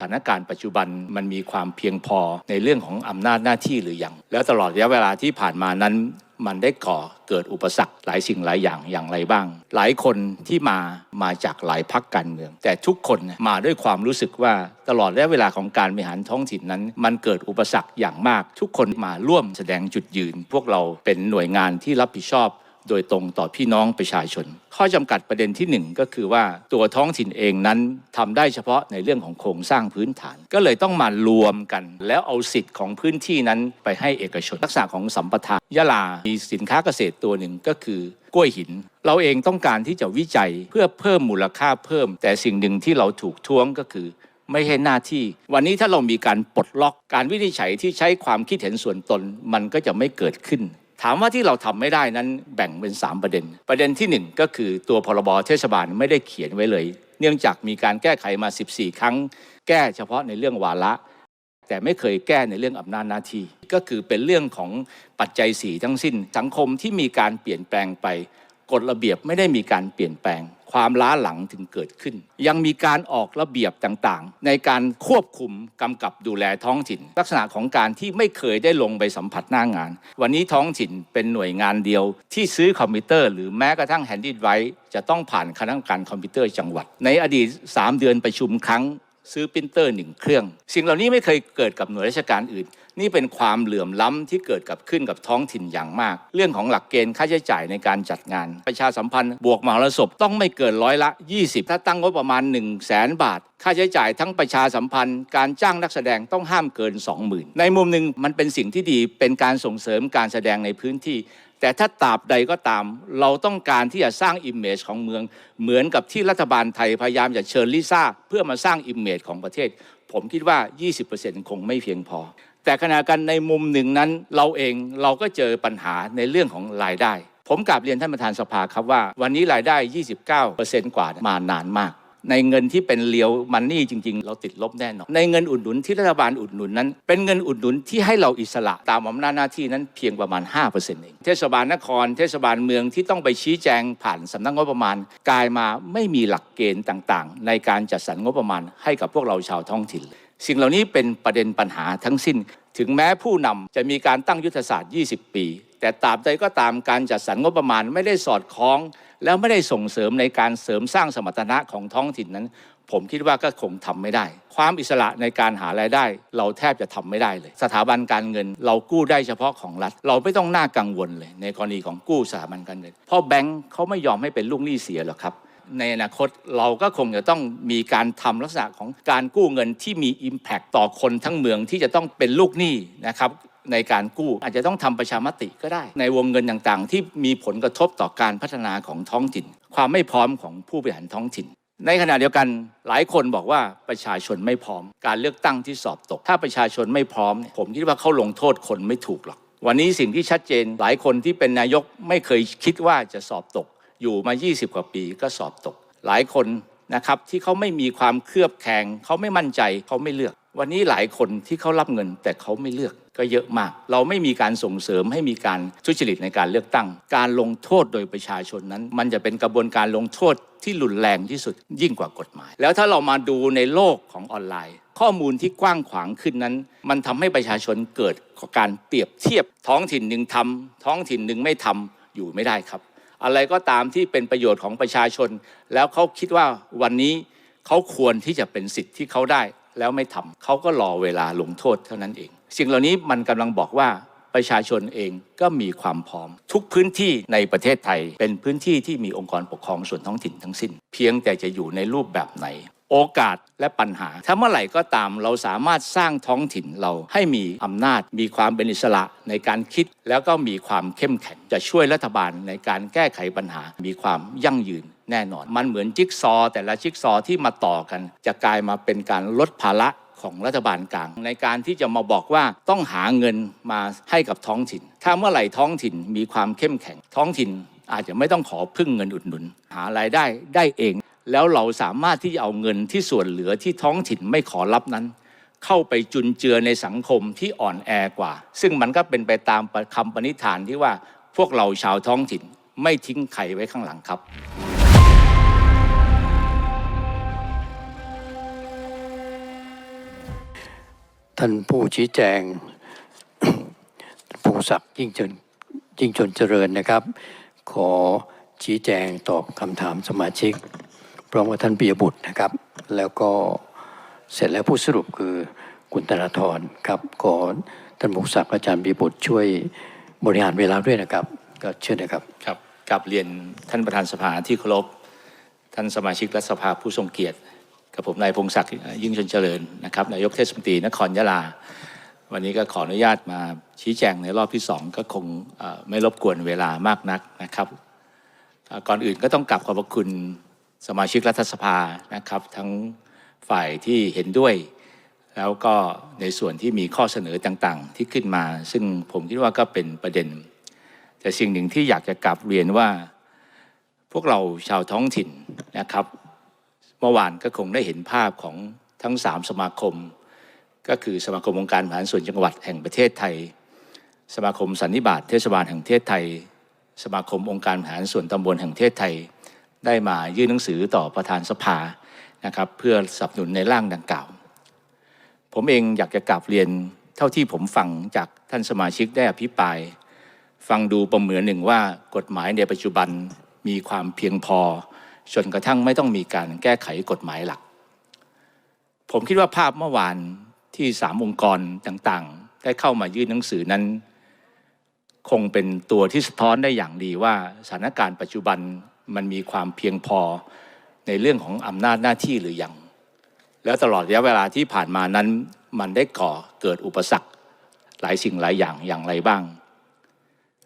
สถานการณ์ปัจจุบันมันมีความเพียงพอในเรื่องของอำนาจหน้าที่หรือยัง แล้วตลอดระยะเวลาที่ผ่านมานั้น มันได้ก่อเกิดอุปสรรคหลายสิ่งหลายอย่างอย่างไรบ้าง หลายคนที่มามาจากหลายพักการเมือง แต่ทุกคนมาด้วยความรู้สึกว่าตลอดระยะเวลาของการบริหารท้องถิ่นนั้น มันเกิดอุปสรรคอย่างมาก ทุกคนมาร่วมแสดงจุดยืน พวกเราเป็นหน่วยงานที่รับผิดชอบ โดยตรงต่อพี่น้องประชาชน ข้อจำกัดประเด็นที่หนึ่งก็คือว่าตัวท้องถิ่นเองนั้นทำได้เฉพาะในเรื่องของโครงสร้างพื้นฐาน ก็เลยต้องมารวมกัน แล้วเอาสิทธิ์ของพื้นที่นั้นไปให้เอกชนลักษณะของสัมปทานยะลา มีสินค้าเกษตรตัวหนึ่งก็คือกล้วยหิน เราเองต้องการที่จะวิจัยเพื่อเพิ่มมูลค่าเพิ่ม แต่สิ่งหนึ่งที่เราถูกท้วงก็คือไม่ใช่หน้าที่ วันนี้ถ้าเรามีการปลดล็อกการวินิจฉัยที่ใช้ความคิดเห็นส่วนตน มันก็จะไม่เกิดขึ้น ถามว่าที่เราทำไม่ได้นั้นแบ่งเป็น 3 ประเด็น ประเด็นทีหนึ่1 ก็คือตัวพรบเทศบาลไม่ได้เขียนไว้เลย เนื่องจากมีการแก้ไขมา 14 ครั้ง แก้เฉพาะในเรื่องวาระ แต่ไม่เคยแก้ในเรื่องอำนาจหน้าที่ ก็คือเป็นเรื่องของปัจจัยสีทั้งสิ้น สังคมที่มีการเปลี่ยนแปลงไป กฎระเบียบไม่ได้มีการเปลี่ยนแปลง ความล้าหลังถึงเกิดขึ้น ยังมีการออกระเบียบต่างๆ ในการควบคุมกำกับดูแลท้องถิ่น ลักษณะของการที่ไม่เคยได้ลงไปสัมผัสหน้างงาน วันนี้ท้องถิ่นเป็นหน่วยงานเดียว ที่ซื้อคอมพิวเตอร์ หรือแม้กระทั่งแฮนดี้ไว้จะต้องผ่านคณะกรรมการคอมพิวเตอร์จังหวัด ในอดีต 3 เดือนประชุมครั้งซื้อปรินเตอร์หนึ่งเครื่อง สิ่งเหล่านี้ไม่เคยเกิดกับหน่วยราชการอื่น นี่เป็นความเหลื่อมล้ำที่เกิดกับขึ้นกับท้องถิ่นอย่างมาก เรื่องของหลักเกณฑ์ค่าใช้จ่ายในการจัดงาน ประชาสัมพันธ์ บวกมหรสพต้องไม่เกินร้อยละ 20 ถ้าตั้งงบประมาณ 1 0 0 0 0แสนบาท ค่าใช้จ่ายทั้งประชาสัมพันธ์ การจ้างนักแสดงต้องห้ามเกิน 20,000 ในมุมหนึ่งมันเป็นสิ่งที่ดีเป็นการส่งเสริมการแสดงในพื้นที่แต่ถ้าตราบใดก็ตาม เราต้องการที่จะสร้างอิมเมจของเมือง เหมือนกับที่รัฐบาลไทยพยายามจะเชิญลิซ่า เพื่อมาสร้างอิมเมจของประเทศ ผมคิดว่า 20%คงไม่เพียงพอ แต่ขณะกันในมุมหนึ่งนั้น เราเองเราก็เจอปัญหาในเรื่องของรายได้ ผมกลับเรียนท่านประธานสภาครับว่า วันนี้รายได้ 29%กว่ามานานมาก ในเงินที่เป็นเลียวมันนี่จริง ๆ เราติดลบแน่นอน ในเงินอุดหนุนที่รัฐบาลอุดหนุนนั้น เป็นเงินอุดหนุนที่ให้เราอิสระตามอำนาจหน้าที่นั้นเพียงประมาณ 5%เองเทศบาลนคร เทศบาลเมืองที่ต้องไปชี้แจงผ่านสำนักงบประมาณ กลายมาไม่มีหลักเกณฑ์ต่างๆ ในการจัดสรรงบประมาณให้กับพวกเราชาวท้องถิ่น สิ่งเหล่านี้เป็นประเด็นปัญหาทั้งสิ้น ถึงแม้ผู้นำจะมีการตั้งยุทธศาสตร์ 20 ปี แต่ตราบใดก็ตามการจัดสรรงบประมาณไม่ได้สอดคล้อง แล้วไม่ได้ส่งเสริมในการเสริมสร้างสมรรถนะของท้องถิ่นนั้น ผมคิดว่าก็คงทำไม่ได้ ความอิสระในการหารายได้ เราแทบจะทำไม่ได้เลย สถาบันการเงิน เรากู้ได้เฉพาะของรัฐ เราไม่ต้องน่ากังวลเลย ในกรณีของกู้สถาบันการเงิน เพราะแบงค์เขาไม่ยอมให้เป็นลูกหนี้เสียหรอกครับในอนาคตเราก็คงจะต้องมีการทำลักษณะของการกู้เงินที่มี Impact ต่อคนทั้งเมืองที่จะต้องเป็นลูกหนี้นะครับ ในการกู้ อาจจะต้องทำประชามติก็ได้ ในวงเงินต่างๆ ที่มีผลกระทบต่อการพัฒนาของท้องถิ่น ความไม่พร้อมของผู้บริหารท้องถิ่น ในขณะเดียวกันหลายคนบอกว่าประชาชนไม่พร้อม การเลือกตั้งที่สอบตก ถ้าประชาชนไม่พร้อม ผมคิดว่าเขาลงโทษคนไม่ถูกหรอก วันนี้สิ่งที่ชัดเจนหลายคนที่เป็นนายกไม่เคยคิดว่าจะสอบตก อยู่มา 20 กว่าปีก็สอบตก หลายคนนะครับที่เขาไม่มีความเคลือบแคลงเขาไม่มั่นใจเขาไม่เลือก วันนี้หลายคนที่เขารับเงินแต่เขาไม่เลือก ก็เยอะมาก เราไม่มีการส่งเสริมให้มีการทุจริตในการเลือกตั้ง การลงโทษโดยประชาชนนั้น มันจะเป็นกระบวนการลงโทษที่รุนแรงที่สุดยิ่งกว่ากฎหมาย แล้วถ้าเรามาดูในโลกของออนไลน์ ข้อมูลที่กว้างขวางขึ้นนั้น มันทำให้ประชาชนเกิดการเปรียบเทียบ ท้องถิ่นหนึ่งทำท้องถิ่นหนึ่งไม่ทำอยู่ไม่ได้ครับ อะไรก็ตามที่เป็นประโยชน์ของประชาชน แล้วเขาคิดว่าวันนี้เขาควรที่จะเป็นสิทธิ์ที่เขาได้แล้วไม่ทำเขาก็รอเวลาลงโทษเท่านั้นเอง สิ่งเหล่านี้มันกำลังบอกว่าประชาชนเองก็มีความพร้อม ทุกพื้นที่ในประเทศไทย เป็นพื้นที่ที่มีองค์กรปกครองส่วนท้องถิ่นทั้งสิ้น เพียงแต่จะอยู่ในรูปแบบไหน โอกาสและปัญหา ถ้าเมื่อไหร่ก็ตามเราสามารถสร้างท้องถิ่นเราให้มีอำนาจ มีความเป็นอิสระในการคิด แล้วก็มีความเข้มแข็ง จะช่วยรัฐบาลในการแก้ไขปัญหา มีความยั่งยืนแน่นอน มันเหมือนจิ๊กซอว์แต่ละจิ๊กซอว์ที่มาต่อกัน จะกลายมาเป็นการลดภาระ ของรัฐบาลกลาง ในการที่จะมาบอกว่าต้องหาเงินมาให้กับท้องถิ่น ถ้าเมื่อไหร่ท้องถิ่นมีความเข้มแข็งท้องถิ่นอาจจะไม่ต้องขอพึ่งเงินอุดหนุน หารายได้ได้เอง แล้วเราสามารถที่จะเอาเงินที่ส่วนเหลือที่ท้องถิ่นไม่ขอรับนั้น เข้าไปจุนเจือในสังคมที่อ่อนแอกว่า ซึ่งมันก็เป็นไปตามคำปณิธานที่ว่าพวกเราชาวท้องถิ่นไม่ทิ้งใครไว้ข้างหลังครับ ท่านผู้ชี้แจงพงศักดิ์ยิ่งจนยิ่งจนเจริญนะครับ ขอชี้แจงตอบคำถามสมาชิกพร้อมกับท่านปิยบุตรนะครับ แล้วก็เสร็จแล้วผู้สรุปคือคุณธนาธรครับขอท่านพงศักดิ์อาจารย์ปิยบุตรช่วยบริหารเวลาด้วยนะครับ ก็เชิญนะครับครับกลับเรียนท่านประธานสภาที่เคารพท่านสมาชิกรัฐสภาผู้ทรงเกียรติ กับผมนายพงศักดิ์ยิ่งชนเจริญนะครับนายกเทศมนตรีนครยะลา วันนี้ก็ขออนุญาตมาชี้แจงในรอบที่สองก็คงไม่รบกวนเวลามากนักนะครับ ก่อนอื่นก็ต้องกลับขอบพระคุณสมาชิกรัฐสภานะครับ ทั้งฝ่ายที่เห็นด้วย แล้วก็ในส่วนที่มีข้อเสนอต่างๆ ที่ขึ้นมา ซึ่งผมคิดว่าก็เป็นประเด็น แต่สิ่งหนึ่งที่อยากจะกลับเรียนว่า พวกเราชาวท้องถิ่นนะครับ เมื่อวานก็คงได้เห็นภาพของทั้งสามสมาคม ก็คือสมาคมองค์การบริหารส่วนจังหวัดแห่งประเทศไทย สมาคมสันนิบาตเทศบาลแห่งประเทศไทย สมาคมองค์การบริหารส่วนตำบลแห่งประเทศไทย ได้มายื่นหนังสือต่อประธานสภานะครับเพื่อสนับสนุนในร่างดังกล่าว ผมเองอยากจะกลับเรียนเท่าที่ผมฟังจากท่านสมาชิกได้อภิปราย ฟังดูประเหมือนหนึ่งว่ากฎหมายในปัจจุบันมีความเพียงพอ จนกระทั่งไม่ต้องมีการแก้ไขกฎหมายหลัก ผมคิดว่าภาพเมื่อวานที่สามองค์กรต่างๆ ได้เข้ามายื่นหนังสือนั้น คงเป็นตัวที่สะท้อนได้อย่างดีว่าสถานการณ์ปัจจุบันมันมีความเพียงพอในเรื่องของอำนาจหน้าที่หรือยัง แล้วตลอดระยะเวลาที่ผ่านมานั้น มันได้ก่อเกิดอุปสรรค หลายสิ่งหลายอย่างอย่างไรบ้าง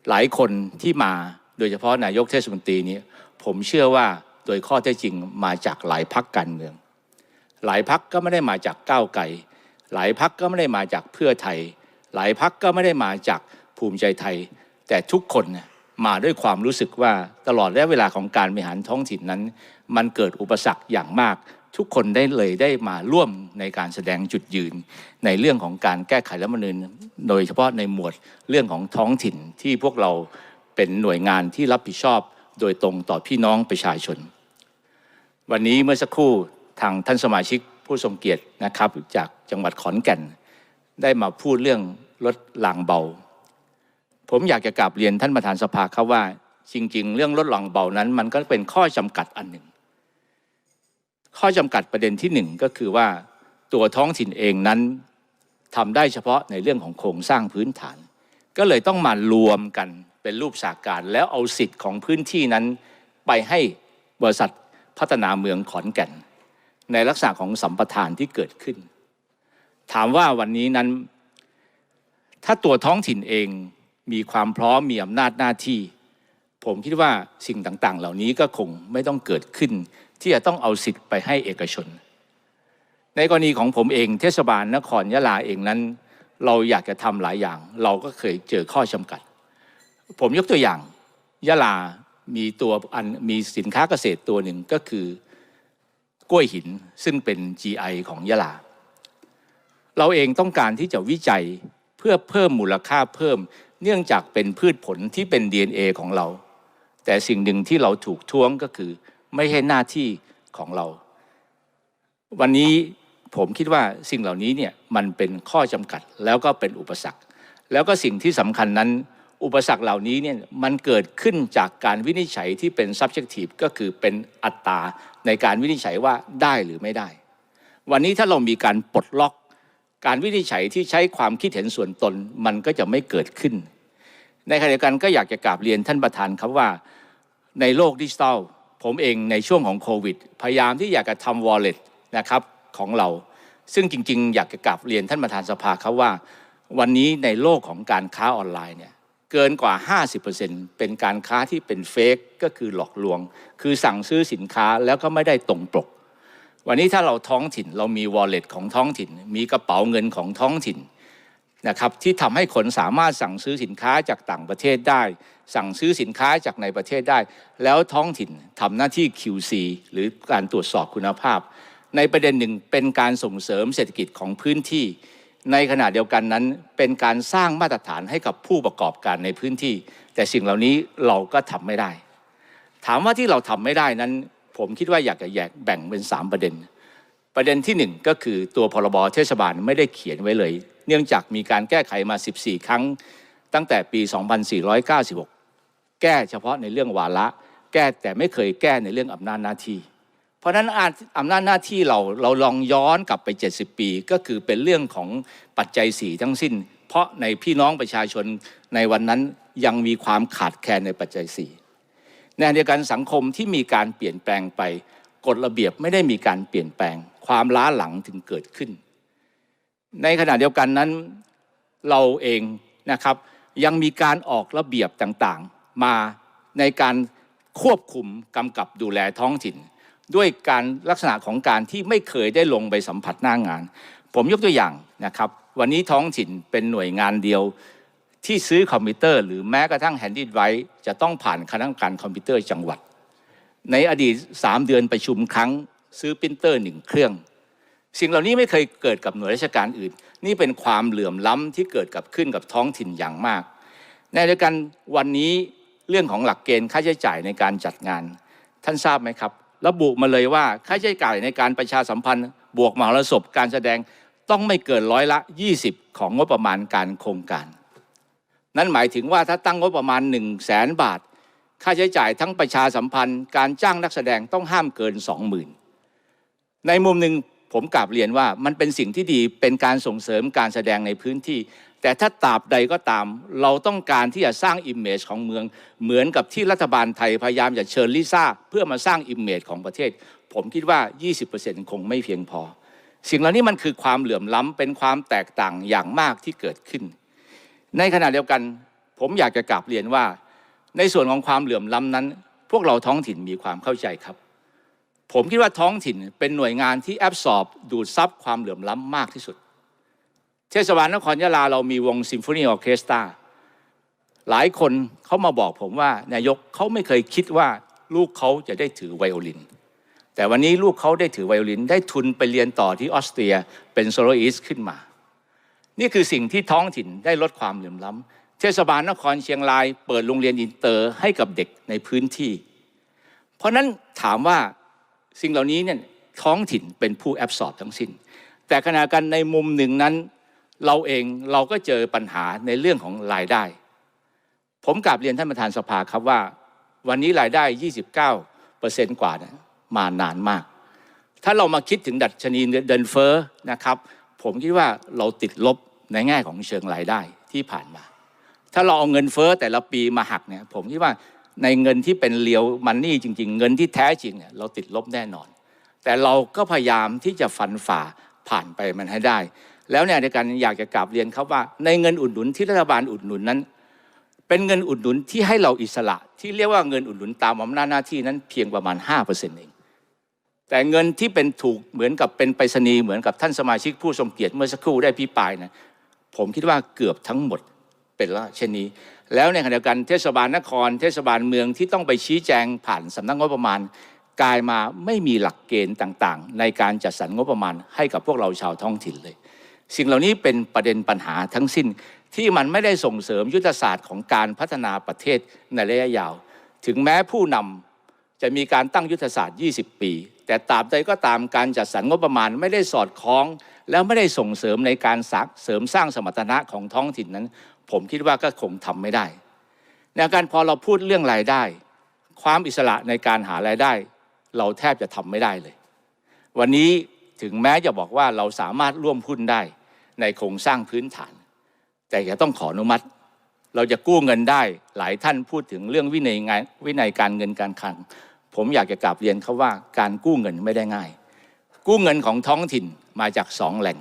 หลายคนที่มาโดยเฉพาะนายกเทศมนตรีนี้ผมเชื่อว่า โดยข้อเท็จจริงมาจากหลายพักการเมือง หลายพักก็ไม่ได้มาจากก้าวไกลหลายพักก็ไม่ได้มาจากเพื่อไทย หลายพักก็ไม่ได้มาจากภูมิใจไทย แต่ทุกคนมาด้วยความรู้สึกว่าตลอดระยะเวลาของการบริหารท้องถิ่นนั้น มันเกิดอุปสรรคอย่างมาก ทุกคนได้เลยได้มาร่วมในการแสดงจุดยืน ในเรื่องของการแก้ไขรัฐธรรมนูญโดยเฉพาะในหมวดเรื่องของท้องถิ่นที่พวกเราเป็นหน่วยงานที่รับผิดชอบ โดยตรงต่อพี่น้องประชาชน วันนี้เมื่อสักครู่ทางท่านสมาชิกผู้ทรงเกียรตินะครับ จากจังหวัดขอนแก่น ได้มาพูดเรื่องลดรางเบา ผมอยากจะกราบเรียนท่านประธานสภาครับว่าจริง ๆ เรื่องลดรางเบานั้น มันก็เป็นข้อจำกัดอันหนึ่ง ข้อจำกัดประเด็นที่หนึ่งก็คือว่าตัวท้องถิ่นเองนั้นทำได้เฉพาะในเรื่องของโครงสร้างพื้นฐาน ก็เลยต้องมารวมกัน เป็นรูปสาการ แล้วเอาสิทธิ์ของพื้นที่นั้น ไปให้บริษัทพัฒนาเมืองขอนแก่น ในลักษณะของสัมปทานที่เกิดขึ้น ถามว่าวันนี้นั้น ถ้าตัวท้องถิ่นเองมีความพร้อมมีอำนาจหน้าที่ ผมคิดว่าสิ่งต่างๆ เหล่านี้ก็คงไม่ต้องเกิดขึ้น ที่จะต้องเอาสิทธิ์ไปให้เอกชน ในกรณีของผมเองเทศบาลนครยะลาเองนั้น เราอยากจะทำหลายอย่าง เราก็เคยเจอข้อจำกัด ผมยกตัวอย่างยะลามีตัวอันมีสินค้าเกษตรตัวหนึ่งก็คือกล้วยหินซึ่งเป็น GI ของยะลา เราเองต้องการที่จะวิจัยเพื่อเพิ่มมูลค่าเพิ่ม เนื่องจากเป็นพืชผลที่เป็น DNA ของเรา แต่สิ่งหนึ่งที่เราถูกท้วงก็คือ ไม่ใช่หน้าที่ของเรา วันนี้ผมคิดว่าสิ่งเหล่านี้เนี่ยมันเป็นข้อจำกัดแล้วก็เป็นอุปสรรค แล้วก็สิ่งที่สำคัญนั้น อุปสรรคเหล่านี้เนี่ยมันเกิดขึ้นจากการวินิจฉัยที่เป็น subjective ก็คือเป็นอัตราในการวินิจฉัยว่าได้หรือไม่ได้ วันนี้ถ้าเรามีการปลดล็อก การวินิจฉัยที่ใช้ความคิดเห็นส่วนตนมันก็จะไม่เกิดขึ้น ในขณะเดียวกันก็อยากจะกราบเรียนท่านประธานครับว่าในโลกดิจิทัลผมเองในช่วงของโควิด พยายามที่อยากจะทำ wallet นะครับของเรา ซึ่งจริง ๆ อยากจะกราบเรียนท่านประธานสภาครับว่า วันนี้ในโลกของการค้าออนไลน์เนี่ย เกินกว่า 50%เป็นการค้าที่เป็นเฟกก็คือหลอกลวง คือสั่งซื้อสินค้าแล้วก็ไม่ได้ตรงปก วันนี้ถ้าเราท้องถิ่นเรามี wallet ของท้องถิ่น มีกระเป๋าเงินของท้องถิ่นนะครับที่ทำให้คนสามารถสั่งซื้อสินค้าจากต่างประเทศได้ สั่งซื้อสินค้าจากในประเทศได้ แล้วท้องถิ่นทำหน้าที่ QC หรือการตรวจสอบคุณภาพ ในประเด็นหนึ่งเป็นการส่งเสริมเศรษฐกิจของพื้นที่ ในขณะเดียวกันนั้นเป็นการสร้างมาตรฐานให้กับผู้ประกอบการในพื้นที่ แต่สิ่งเหล่านี้เราก็ทำไม่ได้ ถามว่าที่เราทำไม่ได้นั้น ผมคิดว่าอยากจะแยกแบ่งเป็น 3 ประเด็น ประเด็นที่หนึ่งก็คือตัวพรบเทศบาลไม่ได้เขียนไว้เลย เนื่องจากมีการแก้ไขมา 14 ครั้ง ตั้งแต่ปี 2496 แก้เฉพาะในเรื่องวาระ แก้แต่ไม่เคยแก้ในเรื่องอำนาจหน้าที่ เพราะนั้นอำนาจหน้าที่เราเราลองย้อนกลับไป 70 ปี ก็คือเป็นเรื่องของปัจจัยสี่ทั้งสิ้น เพราะในพี่น้องประชาชนในวันนั้นยังมีความขาดแคลนในปัจจัยสี่ในขณะเดียวกันสังคมที่มีการเปลี่ยนแปลงไปกฎระเบียบไม่ได้มีการเปลี่ยนแปลง ความล้าหลังถึงเกิดขึ้น ในขณะเดียวกันนั้นเราเองนะครับยังมีการออกระเบียบต่างๆ มาในการควบคุมกำกับดูแลท้องถิ่น ด้วยการลักษณะของการที่ไม่เคยได้ลงไปสัมผัสหน้างาน ผมยกตัวอย่างนะครับ วันนี้ท้องถิ่นเป็นหน่วยงานเดียวที่ซื้อคอมพิวเตอร์หรือแม้กระทั่งแฮนดี้ไว้จะต้องผ่านคณะกรรมการคอมพิวเตอร์จังหวัด ในอดีต 3 เดือนประชุมครั้ง ซื้อปรินเตอร์หนึ่งเครื่อง สิ่งเหล่านี้ไม่เคยเกิดกับหน่วยราชการอื่น นี่เป็นความเหลื่อมล้ำที่เกิดกับขึ้นกับท้องถิ่นอย่างมากในเดียวกันวันนี้เรื่องของหลักเกณฑ์ค่าใช้จ่ายในการจัดงาน ท่านทราบไหมครับ ระบุมาเลยว่าค่าใช้จ่ายในการประชาสัมพันธ์บวกมหรสพการแสดงต้องไม่เกินร้อยละ 20 ของงบประมาณการโครงการ นั่นหมายถึงว่าถ้าตั้งงบประมาณ 1 0 0 0 0แสนบาท ค่าใช้จ่ายทั้งประชาสัมพันธ์ การจ้างนักแสดงต้องห้ามเกิน 20,000 ในมุมหนึ่ง ผมกราบเรียนว่ามันเป็นสิ่งที่ดีเป็นการส่งเสริมการแสดงในพื้นที่ แต่ถ้าตราบใดก็ตาม เราต้องการที่จะสร้างอิมเมจของเมือง เหมือนกับที่รัฐบาลไทยพยายามจะเชิญลิซ่าเพื่อมาสร้างอิมเมจของประเทศ ผมคิดว่า 20%คงไม่เพียงพอ สิ่งเหล่านี้มันคือความเหลื่อมล้ำเป็นความแตกต่างอย่างมากที่เกิดขึ้น ในขณะเดียวกัน ผมอยากจะกราบเรียนว่า ในส่วนของความเหลื่อมล้ำนั้น พวกเราท้องถิ่นมีความเข้าใจครับ ผมคิดว่าท้องถิ่นเป็นหน่วยงานที่แอบสอบดูดซับความเหลื่อมล้ำมากที่สุด เทศบาลนครยะลาเรามีวงซิมโฟนีออเคสตราหลายคนเขามาบอกผมว่านายกเขาไม่เคยคิดว่าลูกเขาจะได้ถือไวโอลิน แต่วันนี้ลูกเขาได้ถือไวโอลิน ได้ทุนไปเรียนต่อที่ออสเตรียเป็นโซโลอิสขึ้นมา นี่คือสิ่งที่ท้องถิ่นได้ลดความเหลื่อมล้ำเทศบาลนครเชียงราย เปิดโรงเรียนอินเตอร์ให้กับเด็กในพื้นที่ เพราะนั้นถามว่า สิ่งเหล่านี้เนี่ยท้องถิ่นเป็นผู้แอบสอบทั้งสิ้น แต่ขณะกันในมุมหนึ่งนั้น เราเองเราก็เจอปัญหาในเรื่องของรายได้ ผมกราบเรียนท่านประธานสภาครับว่า วันนี้รายได้ 29เปอร์เซนต์กว่านะมานานมาก ถ้าเรามาคิดถึงดัชนีเดินเฟ้อนะครับ ผมคิดว่าเราติดลบในแง่ของเชิงรายได้ที่ผ่านมา ถ้าเราเอาเงินเฟ้อแต่ละปีมาหักเนี่ยผมคิดว่า ในเงินที่เป็นเรียวมันนี่จริง ๆ เงินที่แท้จริงเนี่ยเราติดลบแน่นอน แต่เราก็พยายามที่จะฟันฝ่าผ่านไปมันให้ได้ แล้วเนี่ยในการอยากจะกราบเรียนครับว่า ในเงินอุดหนุนที่รัฐบาลอุดหนุนนั้น เป็นเงินอุดหนุนที่ให้เราอิสระ ที่เรียกว่าเงินอุดหนุนตามอำนาจหน้าที่นั้นเพียงประมาณ5%เองแต่เงินที่เป็นถูกเหมือนกับเป็นไปรษณีย์เหมือนกับท่านสมาชิกผู้ทรงเกียรติเมื่อสักครู่ได้พิปายนะผมคิดว่าเกือบทั้งหมด เป็นละเช่นนี้ แล้วในขณะเดียวกันเทศบาลนคร เทศบาลเมืองที่ต้องไปชี้แจงผ่านสำนักงบประมาณ กลายมาไม่มีหลักเกณฑ์ต่างๆ ในการจัดสรรงบประมาณให้กับพวกเราชาวท้องถิ่นเลย สิ่งเหล่านี้เป็นประเด็นปัญหาทั้งสิ้นที่มันไม่ได้ส่งเสริมยุทธศาสตร์ของการพัฒนาประเทศในระยะยาว ถึงแม้ผู้นำจะมีการตั้งยุทธศาสตร์ 20 ปี แต่ตราบใดก็ตามการจัดสรรงบประมาณไม่ได้สอดคล้อง แล้วไม่ได้ส่งเสริมในการสักเสริมสร้างสมรรถนะของท้องถิ่นนั้น ผมคิดว่าก็คงทำไม่ได้ ในการพอเราพูดเรื่องรายได้ ความอิสระในการหารายได้ เราแทบจะทำไม่ได้เลย วันนี้ถึงแม้จะบอกว่าเราสามารถร่วมหุ้นได้ในโครงสร้างพื้นฐาน แต่จะต้องขออนุมัติ เราจะกู้เงินได้หลายท่านพูดถึงเรื่องวินัยงานวินัยการเงินการคลัง ผมอยากจะกลับเรียนเขาว่าการกู้เงินไม่ได้ง่าย กู้เงินของท้องถิ่นมาจากสองแหล่ง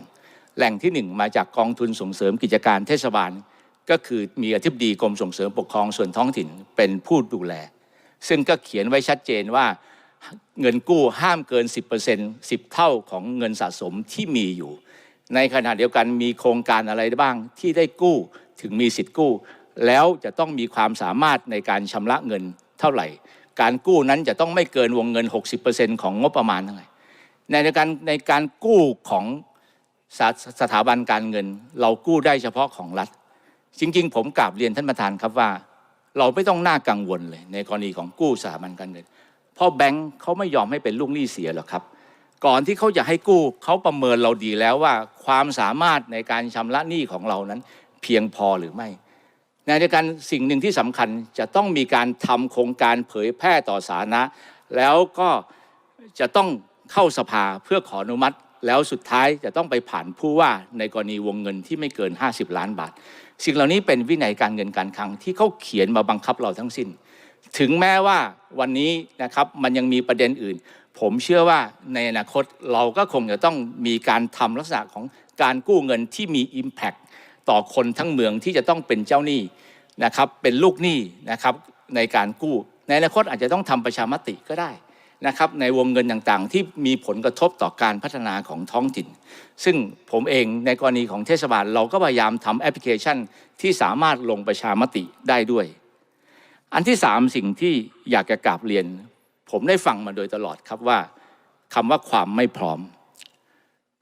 แหล่งที่หนึ่งมาจากกองทุนส่งเสริมกิจการเทศบาล ก็คือมีอธิบดีกรมส่งเสริมปกครองส่วนท้องถิ่นเป็นผู้ดูแล ซึ่งก็เขียนไว้ชัดเจนว่าเงินกู้ห้ามเกิน 10% 10 เท่าของเงินสะสมที่มีอยู่ ในขณะเดียวกันมีโครงการอะไรบ้างที่ได้กู้ถึงมีสิทธิ์กู้ แล้วจะต้องมีความสามารถในการชำระเงินเท่าไหร่ การกู้นั้นจะต้องไม่เกินวงเงิน 60%ของงบประมาณเท่าไหร่ในการในการกู้ของสสถาบันการเงิน เรากู้ได้เฉพาะของรัฐ จริงๆ ผมกราบเรียนท่านประธานครับว่า เราไม่ต้องน่ากังวลเลย ในกรณีของกู้สถาบันการเงินเพราะแบงค์เขาไม่ยอมให้เป็นลูกหนี้เสียหรอกครับ ก่อนที่เขาจะให้กู้เขาประเมินเราดีแล้วว่า ความสามารถในการชำระหนี้ของเรานั้น เพียงพอหรือไม่ในเดียวกันสิ่งหนึ่งที่สำคัญจะต้องมีการทำโครงการเผยแพร่ต่อสาธารณะ แล้วก็จะต้องเข้าสภาเพื่อขออนุมัติ แล้วสุดท้ายจะต้องไปผ่านผู้ว่าในกรณีวงเงินที่ไม่เกิน 50 ล้านบาท สิ่งเหล่านี้เป็นวินัยการเงินการคลังที่เขาเขียนมาบังคับเราทั้งสิ้น ถึงแม้ว่าวันนี้นะครับมันยังมีประเด็นอื่น ผมเชื่อว่าในอนาคตเราก็คงจะต้องมีการทำลักษณะของการกู้เงินที่มี Impact ต่อคนทั้งเมืองที่จะต้องเป็นเจ้าหนี้นะครับเป็นลูกหนี้นะครับในการกู้ ในอนาคตอาจจะต้องทำประชามติก็ได้ นะครับในวงเงินต่างๆ ที่มีผลกระทบต่อการพัฒนาของท้องถิ่น ซึ่งผมเองในกรณีของเทศบาลเราก็พยายามทำแอปพลิเคชันที่สามารถลงประชามติได้ด้วย อันที่สามสิ่งที่อยากจะกราบเรียน ผมได้ฟังมาโดยตลอดครับว่าคำว่าความไม่พร้อม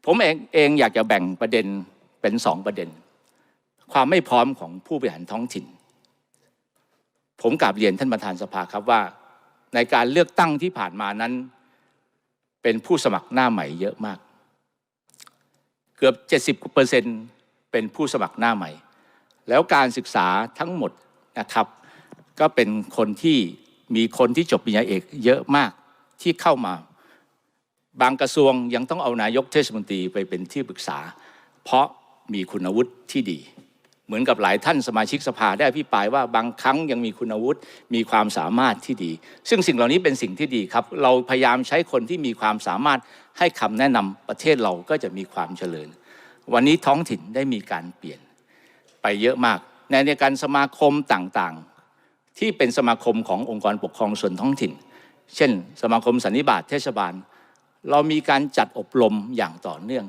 ผมเองเองอยากจะแบ่งประเด็นเป็นสองประเด็น ความไม่พร้อมของผู้บริหารท้องถิ่น ผมกราบเรียนท่านประธานสภาครับว่า ในการเลือกตั้งที่ผ่านมานั้น เป็นผู้สมัครหน้าใหม่เยอะมาก เกือบ 70%เป็นผู้สมัครหน้าใหม่ แล้วการศึกษาทั้งหมดนะครับ ก็เป็นคนที่มีคนที่จบปริญญาเอกเยอะมากที่เข้ามา บางกระทรวงยังต้องเอานายกเทศมนตรีไปเป็นที่ปรึกษา เพราะมีคุณวุฒิที่ดี เหมือนกับหลายท่านสมาชิกสภาได้อภิปรายว่าบางครั้งยังมีคุณวุฒิมีความสามารถที่ดี ซึ่งสิ่งเหล่านี้เป็นสิ่งที่ดีครับ เราพยายามใช้คนที่มีความสามารถให้คำแนะนำประเทศเราก็จะมีความเจริญ วันนี้ท้องถิ่นได้มีการเปลี่ยนไปเยอะมาก ในในการสมาคมต่างๆ ที่เป็นสมาคมขององค์กรปกครองส่วนท้องถิ่น เช่น สมาคมสันนิบาตเทศบาล เรามีการจัดอบรมอย่างต่อเนื่อง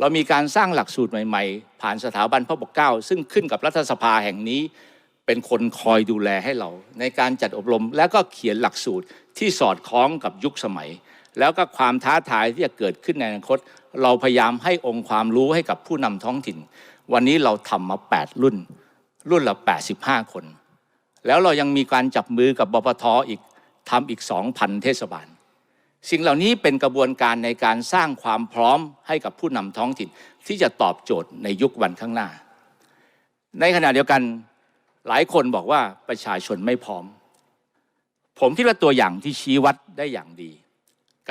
เรามีการสร้างหลักสูตรใหม่ๆ ผ่านสถาบันพระปกเกล้า ซึ่งขึ้นกับรัฐสภาแห่งนี้ เป็นคนคอยดูแลให้เรา ในการจัดอบรมแล้วก็เขียนหลักสูตรที่สอดคล้องกับยุคสมัย แล้วก็ความท้าทายที่จะเกิดขึ้นในอนาคต เราพยายามให้องค์ความรู้ให้กับผู้นำท้องถิ่น วันนี้เราทำมา 8 รุ่น รุ่นละ 85 คน แล้วเรายังมีการจับมือกับบพทอีกทำอีก 2,000 เทศบาล สิ่งเหล่านี้เป็นกระบวนการในการสร้างความพร้อมให้กับผู้นำท้องถิ่นที่จะตอบโจทย์ในยุควันข้างหน้า ในขณะเดียวกันหลายคนบอกว่าประชาชนไม่พร้อม ผมคิดว่าตัวอย่างที่ชี้วัดได้อย่างดี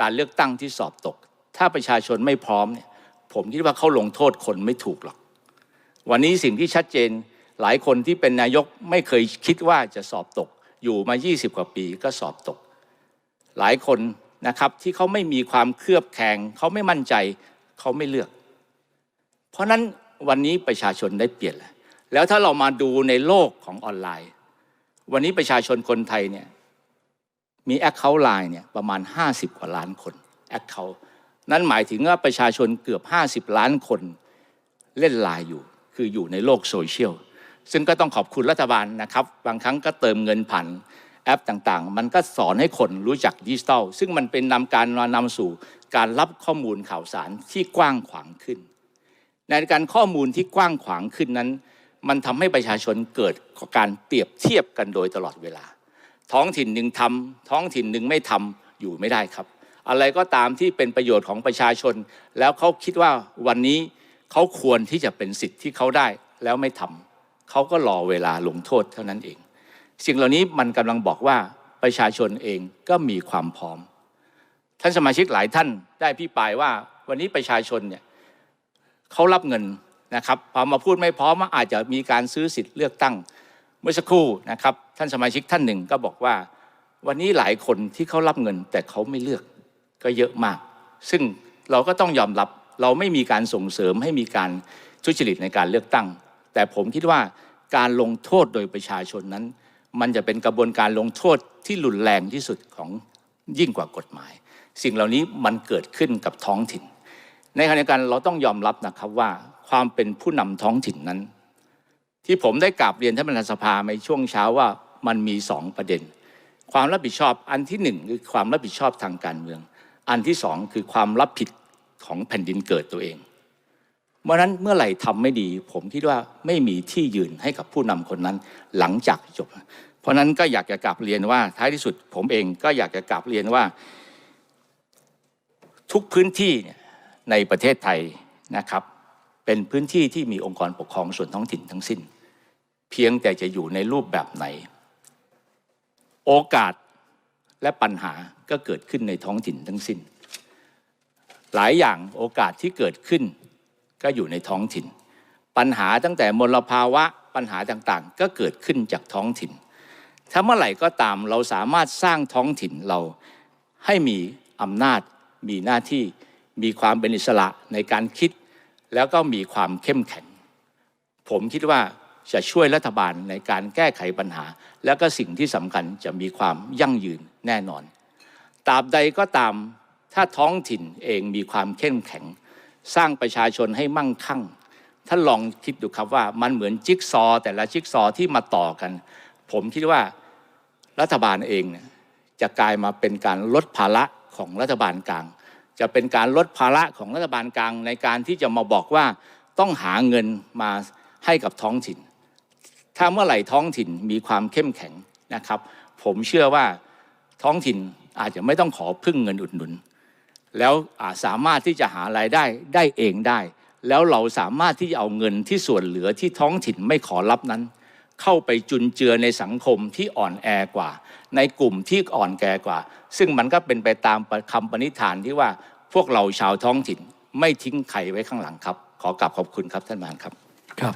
การเลือกตั้งที่สอบตก ถ้าประชาชนไม่พร้อมเนี่ยผมคิดว่าเขาลงโทษคนไม่ถูกหรอก วันนี้สิ่งที่ชัดเจนหลายคนที่เป็นนายกไม่เคยคิดว่าจะสอบตก อยู่มา 20 กว่าปีก็สอบตก หลายคน นะครับที่เขาไม่มีความเคลือบแคลงเขาไม่มั่นใจเขาไม่เลือก เพราะนั้นวันนี้ประชาชนได้เปลี่ยนแล้วแล้วถ้าเรามาดูในโลกของออนไลน์ วันนี้ประชาชนคนไทยเนี่ยมีแอคเคาท์ไลน์เนี่ยประมาณ 50 กว่าล้านคนแอคเคาท์นั่นหมายถึงว่าประชาชนเกือบ 50 ล้านคนเล่นไลน์อยู่ คืออยู่ในโลกโซเชียลซึ่งก็ต้องขอบคุณรัฐบาลนะครับ บางครั้งก็เติมเงินผ่าน แอปต่างๆ มันก็สอนให้คนรู้จักดิจิทัล ซึ่งมันเป็นนำการนำสู่การรับข้อมูลข่าวสารที่กว้างขวางขึ้น ในการข้อมูลที่กว้างขวางขึ้นนั้น มันทำให้ประชาชนเกิดการเปรียบเทียบกันโดยตลอดเวลา ท้องถิ่นหนึ่งทำท้องถิ่นหนึ่งไม่ทำอยู่ไม่ได้ครับ อะไรก็ตามที่เป็นประโยชน์ของประชาชน แล้วเขาคิดว่าวันนี้เขาควรที่จะเป็นสิทธิ์ที่เขาได้แล้วไม่ทำเขาก็รอเวลาลงโทษเท่านั้นเอง สิ่งเหล่านี้มันกำลังบอกว่าประชาชนเองก็มีความพร้อม ท่านสมาชิกหลายท่านได้พิปรายว่าวันนี้ประชาชนเนี่ยเขารับเงินนะครับพอมาพูดไม่พร้อมว่าอาจจะมีการซื้อสิทธิ์เลือกตั้ง เมื่อสักครู่นะครับท่านสมาชิกท่านหนึ่งก็บอกว่า วันนี้หลายคนที่เขารับเงิน แต่เขาไม่เลือกก็เยอะมาก ซึ่งเราก็ต้องยอมรับเราไม่มีการส่งเสริมให้มีการทุจริตในการเลือกตั้ง แต่ผมคิดว่าการลงโทษโดยประชาชนนั้น มันจะเป็นกระบวนการลงโทษที่รุนแรงที่สุดของยิ่งกว่ากฎหมาย สิ่งเหล่านี้มันเกิดขึ้นกับท้องถิ่น ในขณะเดียวกันเราต้องยอมรับนะครับว่าความเป็นผู้นำท้องถิ่นนั้น ที่ผมได้กราบเรียนท่านประธานสภาในช่วงเช้าว่ามันมีสองประเด็น ความรับผิดชอบอันที่หนึ่งคือความรับผิดชอบทางการเมือง อันที่สองคือความรับผิดของแผ่นดินเกิดตัวเอง เมื่อนั้นเมื่อไหร่ทำไม่ดี ผมคิดว่าไม่มีที่ยืนให้กับผู้นำคนนั้นหลังจากจบ เพราะนั้นก็อยากจะกลับเรียนว่าท้ายที่สุด ผมเองก็อยากจะกลับเรียนว่า ทุกพื้นที่ในประเทศไทยนะครับ เป็นพื้นที่ที่มีองค์กรปกครองส่วนท้องถิ่นทั้งสิ้น เพียงแต่จะอยู่ในรูปแบบไหน โอกาสและปัญหาก็เกิดขึ้นในท้องถิ่นทั้งสิ้น หลายอย่างโอกาสที่เกิดขึ้น ก็อยู่ในท้องถิ่น ปัญหาตั้งแต่มลภาวะปัญหาต่างๆ ก็เกิดขึ้นจากท้องถิ่น ถ้าเมื่อไหร่ก็ตามเราสามารถสร้างท้องถิ่นเราให้มีอำนาจ มีหน้าที่มีความเป็นอิสระในการคิด แล้วก็มีความเข้มแข็ง ผมคิดว่าจะช่วยรัฐบาลในการแก้ไขปัญหา แล้วก็สิ่งที่สำคัญจะมีความยั่งยืนแน่นอนตราบใดก็ตามถ้าท้องถิ่นเองมีความเข้มแข็ง สร้างประชาชนให้มั่งคั่งท่านลองคิดดูครับว่ามันเหมือนจิ๊กซอ แต่ละจิ๊กซอที่มาต่อกัน ผมคิดว่ารัฐบาลเองจะกลายมาเป็นการลดภาระของรัฐบาลกลาง จะเป็นการลดภาระของรัฐบาลกลาง ในการที่จะมาบอกว่าต้องหาเงินมาให้กับท้องถิ่น ถ้าเมื่อไหร่ท้องถิ่นมีความเข้มแข็งนะครับ ผมเชื่อว่าท้องถิ่นอาจจะไม่ต้องขอพึ่งเงินอุดหนุน แล้วสามารถที่จะหารายได้ได้เองได้ แล้วเราสามารถที่จะเอาเงินที่ส่วนเหลือที่ท้องถิ่นไม่ขอรับนั้น เข้าไปจุนเจือในสังคมที่อ่อนแอกว่า ในกลุ่มที่อ่อนแกว่า ซึ่งมันก็เป็นไปตามคำปณิธานที่ว่าพวกเราชาวท้องถิ่นไม่ทิ้งใครไว้ข้างหลังครับ ขอกลับขอบคุณครับท่านประธานครับครับ